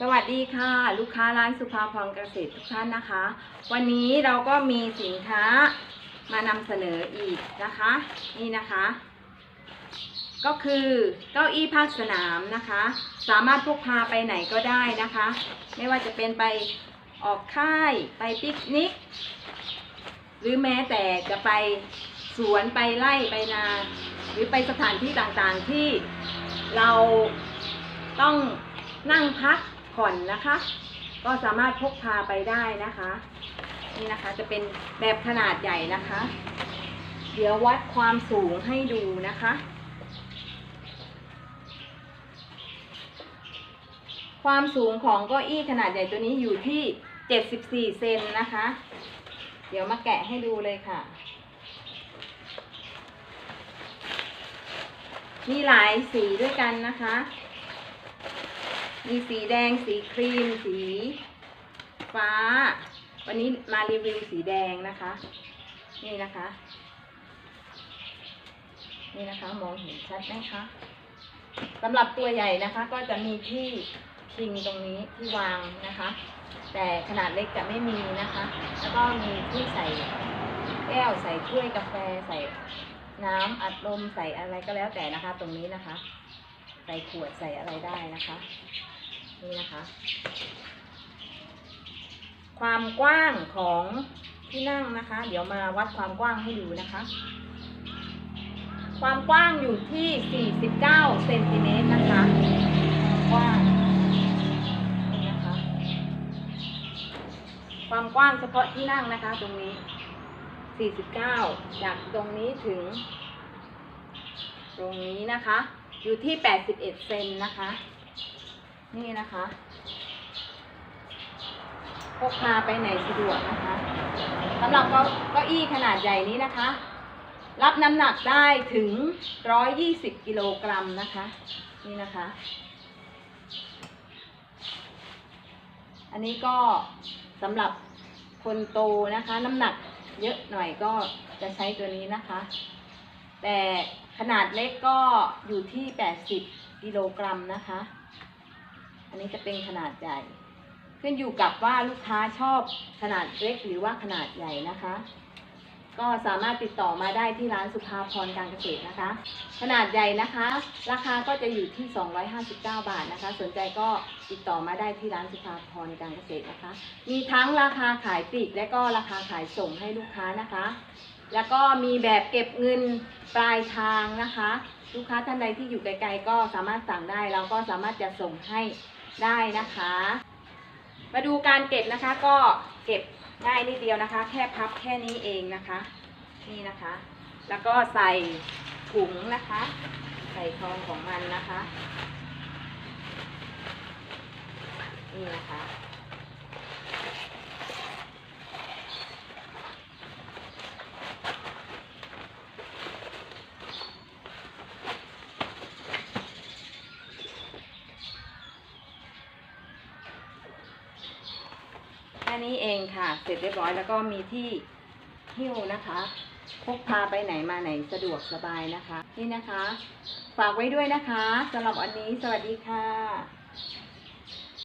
สวัสดีค่ะ ลูกค้าร้านสุภาพรเกษตรทุกท่านนะคะ วันนี้เราก็มีสินค้ามานำเสนออีกนะคะ นี่นะคะ ก็คือเก้าอี้ภาคสนามนะคะ สามารถพกพาไปไหนก็ได้นะคะ ไม่ว่าจะเป็นไปออกค่ายไปปิกนิก หรือแม้แต่จะไปสวนไปไร่ไปนา หรือไปสถานที่ต่างๆที่เราต้องนั่งพัก ผ่อนนะคะ ก็สามารถพกพาไปได้นะคะ นี่นะคะจะเป็นแบบขนาดใหญ่นะคะ เดี๋ยววัดความสูงให้ดูนะคะ ความสูงของเก้าอี้ขนาดใหญ่ตัวนี้อยู่ที่ 74 เซนนะคะ เดี๋ยวมาแกะให้ดูเลยค่ะมีหลายสีด้วยกันนะคะ มีสีแดง สีครีม สีฟ้า วันนี้มารีวิวสีแดงนะคะ นี่นะคะ นี่นะคะมองเห็นชัดไหมคะสำหรับตัวใหญ่นะคะ ก็จะมีที่พิงตรงนี้ที่วางนะคะ แต่ขนาดเล็กจะไม่มีนะคะ แล้วก็มีที่ใส่แก้วใส่ถ้วยกาแฟใส่น้ำอัดลมใส่อะไรก็แล้วแต่นะคะ ตรงนี้นะคะ ใส่ขวดใส่อะไรได้นะคะ นี่นะคะ ความกว้างของที่นั่งนะคะ เดี๋ยวมาวัดความกว้างให้ดูนะคะ ความกว้างอยู่ที่ 49 เซนติเมตรนะคะความกว้างนี่นะคะ ความกว้างเฉพาะที่นั่งนะคะ ตรงนี้ 49 จากตรงนี้ถึง ตรงนี้นะคะ อยู่ที่ 81 เซนนะคะ นี่นะคะพกพาไปไหนสะดวกนะคะสำหรับเก้าเก้าอี้ขนาดใหญ่นี้นะคะ รับน้ำหนักได้ถึง 120 กิโลกรัมนะคะ นี่นะคะ อันนี้ก็สำหรับคนโตนะคะ น้ำหนักเยอะหน่อยก็จะใช้ตัวนี้นะคะ แต่ขนาดเล็กก็อยู่ที่ 80 กิโลกรัมนะคะ อันนี้จะเป็นขนาดใหญ่ ขึ้นอยู่กับว่าลูกค้าชอบขนาดเล็กหรือว่าขนาดใหญ่นะคะ ก็สามารถติดต่อมาได้ที่ร้านสุภาพรการเกษตรนะคะ ขนาดใหญ่นะคะ ราคาก็จะอยู่ที่ 259 บาทนะคะ สนใจก็ติดต่อมาได้ที่ร้านสุภาพรการเกษตรนะคะ มีทั้งราคาขายปลีกและก็ราคาขายส่งให้ลูกค้านะคะ แล้วก็มีแบบเก็บเงินปลายทางนะคะ ลูกค้าท่านใดที่อยู่ไกลๆก็สามารถสั่งได้ เราก็สามารถจะส่งให้ได้นะคะ มาดูการเก็บนะคะก็เก็บง่ายนิดเดียวนะคะ แค่พับแค่นี้เองนะคะ นี่นะคะ แล้วก็ใส่ถุงนะคะ ใส่ทองของมันนะคะ นี่นะคะ ค่นี้เองค่ะ เสร็จเรียบร้อยแล้วก็มีที่หิ้วนะคะพกพาไปไหนมาไหนสะดวกสบายนะคะ นี่นะคะ ฝากไว้ด้วยนะคะสำหรับวันนี้สวัสดีค่ะ